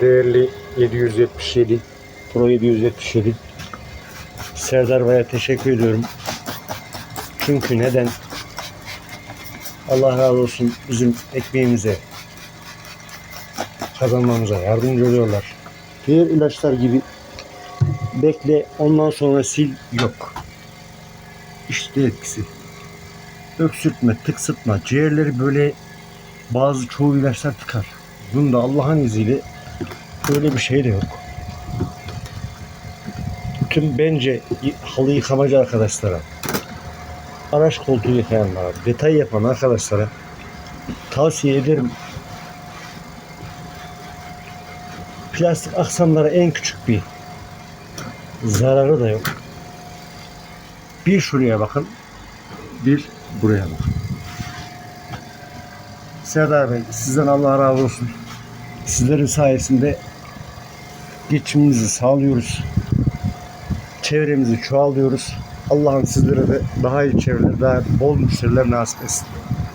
değerli 777 Pro 777 Serdar Bey'e teşekkür ediyorum. Çünkü neden? Allah razı olsun bizim ekmeğimize kazanmamıza yardımcı oluyorlar. Diğer ilaçlar gibi bekle ondan sonra sil yok. İşte etkisi. Öksürtme, tıksırtma, ciğerleri böyle bazı çoğu ilaçlar tıkar. Bunda Allah'ın izniyle öyle bir şey de yok. Tüm bence halı yıkamacı arkadaşlara, araç koltuğu yıkayanlara, detay yapan arkadaşlara tavsiye ederim. Plastik aksamlara en küçük bir zararı da yok. Bir şuraya bakın, bir buraya bakın. Serdar Bey, sizden Allah razı olsun. Sizlerin sayesinde geçimimizi sağlıyoruz. Çevremizi çoğalıyoruz. Allah'ım sizlere de daha iyi çevreler, daha bol müşteriler nasip etsin.